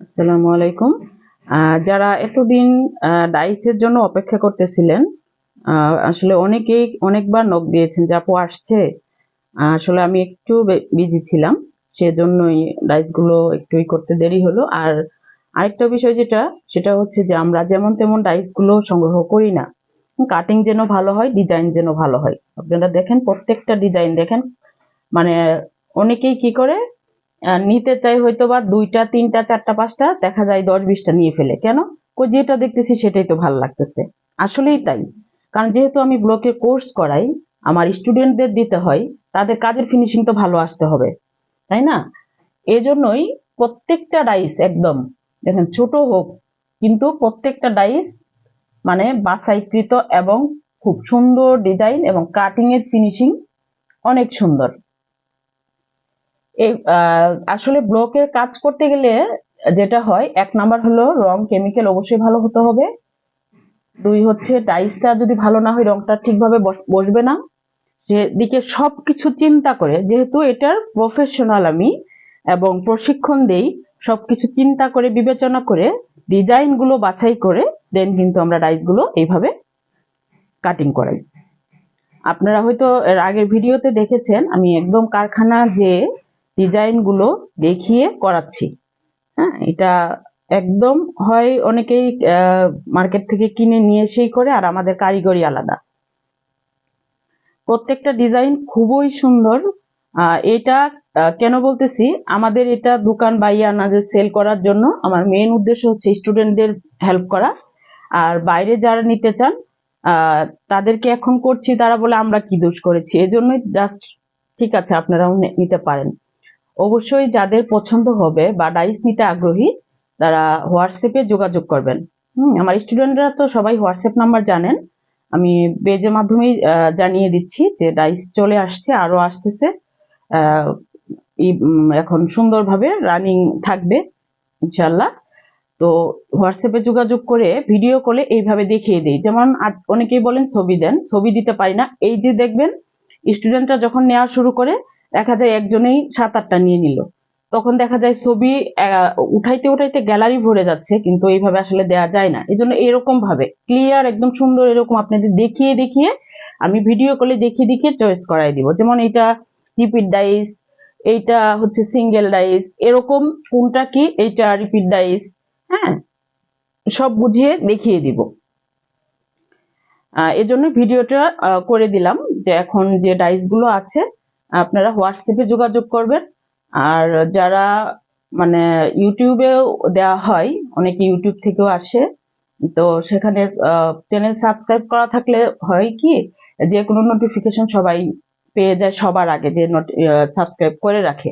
আসসালামু আলাইকুম। যারা এতদিন ডাইসের জন্য অপেক্ষা করতেছিলেন আসলে অনেকেই অনেকবার নক দিয়েছেন যে, আপু, আসছে। আসলে আমি একটু বিজি ছিলাম, সেজন্যই ডাইসগুলো একটু ই করতে দেরি হলো। আর আরেকটা বিষয় যেটা, সেটা হচ্ছে যে, আমরা যেমন তেমন ডাইসগুলো সংগ্রহ করি না। কাটিং যেন ভালো হয়, ডিজাইন যেন ভালো হয়। আপনারা দেখেন, প্রত্যেকটা ডিজাইন দেখেন মানে অনেকেই কি করে নিতে চাই হয়তো বা দুইটা, তিনটা, চারটা, পাঁচটা, দেখা যায় দশ, বিশটা নিয়ে ফেলে। কেন? কই যেটা দেখতেছি সেটাই তো ভালো লাগতেছে। আসলেই তাই। কারণ যেহেতু আমি ব্লকে কোর্স করাই, আমার স্টুডেন্টদের দিতে হয়, তাদের কাজের ফিনিশিং তো ভালো আসতে হবে, তাই না? এজন্যই প্রত্যেকটা ডাইস একদম, দেখেন ছোট হোক, কিন্তু প্রত্যেকটা ডাইস মানে বাছাইকৃত এবং খুব সুন্দর ডিজাইন এবং কাটিং এর ফিনিশিং অনেক সুন্দর। এই আসলে ব্লকের কাজ করতে গেলে যেটা হয়, এক নাম্বার হলো রং কেমিক্যাল অবশ্যই ভালো হতে হবে। দুই হচ্ছে ডাইসটা যদি ভালো না হয়, রংটা ঠিকভাবে বস- বসবে না। সেদিকে সব কিছু চিন্তা করে, যেহেতু এটার প্রফেশনাল আমি এবং প্রশিক্ষণ দেই সব কিছু চিন্তা করে, বিবেচনা করে ডিজাইনগুলো বাছাই করে দেন কিন্তু আমরা ডাইসগুলো এইভাবে কাটিং করাই। আপনারা হয়তো এর আগের ভিডিওতে দেখেছেন, আমি একদম কারখানা যে ডিজাইনগুলো দেখিয়ে করাচ্ছি। হ্যাঁ এটা একদম হয় অনেকেই মার্কেট থেকে কিনে নিয়ে এসেই করে আর আমাদের কারিগরি আলাদা। প্রত্যেকটা ডিজাইন খুবই সুন্দর। এটা কেন বলতেছি? আমাদের এটা দোকান বাইয়া না যে সেল করার জন্য আমার মেন উদ্দেশ্য হচ্ছে স্টুডেন্টদের হেল্প করা। আর বাইরে যারা নিতে চান তাদেরকে এখন করছি, তারা বলে আমরা কি দোষ করেছি? এজন্যই জাস্ট ঠিক আছে, আপনারাও নিতে পারেন। অবশ্যই যাদের পছন্দ হবে বা ডাইস নিতে আগ্রহী, তারা হোয়াটসঅ্যাপে যোগাযোগ করবেন। হুম, আমার স্টুডেন্টরা তো সবাই হোয়াটসঅ্যাপ নাম্বার জানেন। আমি পেজের মাধ্যমেই জানিয়ে দিচ্ছি যে ডাইস চলে আসছে আরও আসতেছে। এখন সুন্দরভাবে রানিং থাকবে ইনশাল্লাহ তো হোয়াটসঅ্যাপে যোগাযোগ করে ভিডিও কলে এইভাবে দেখিয়ে দিই। যেমন অনেকেই বলেন, ছবি দেন, ছবি দিতে পারি না। এই যে দেখবেন, স্টুডেন্টরা যখন নেওয়া শুরু করে দেখা যায় একজনেই সাত আটটা নিয়ে নিল। তখন দেখা যায় ছবি উঠাইতে উঠাইতে গ্যালারি ভরে যাচ্ছে, কিন্তু এইভাবে আসলে দেওয়া যায় না। এই জন্য এরকম ভাবে ক্লিয়ার একদম সুন্দর এরকম আপনাদের দেখিয়ে দেখিয়ে আমি ভিডিও কলে দেখিয়ে দেখিয়ে চয়েস করাই দিব। যেমন এটা রিপিট ডাইস এইটা হচ্ছে সিঙ্গেল ডাইস এরকম কোনটা কি, এইটা রিপিট ডাইস হ্যাঁ সব বুঝিয়ে দেখিয়ে দিব। এজন্য ভিডিওটা করে দিলাম যে এখন যে ডাইসগুলো আছে আপনারা হোয়াটসঅ্যাপে যোগাযোগ করবেন। আর যারা মানে ইউটিউবেও দেওয়া হয়, অনেকে ইউটিউব থেকেও আসে, তো সেখানে চ্যানেল সাবস্ক্রাইব করা থাকলে হয় কি, যে কোনো নোটিফিকেশন সবাই পেয়ে যায় সবার আগে, যে সাবস্ক্রাইব করে রাখে।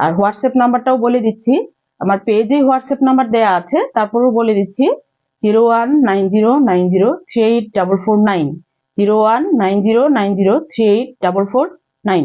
আর হোয়াটসঅ্যাপ নাম্বারটাও বলে দিচ্ছি। আমার পেজে হোয়াটসঅ্যাপ নাম্বার দেয়া আছে, তারপরেও বলে দিচ্ছি zero one nine zero nine zero three eight double four nine zero one nine zero nine zero three eight double four nine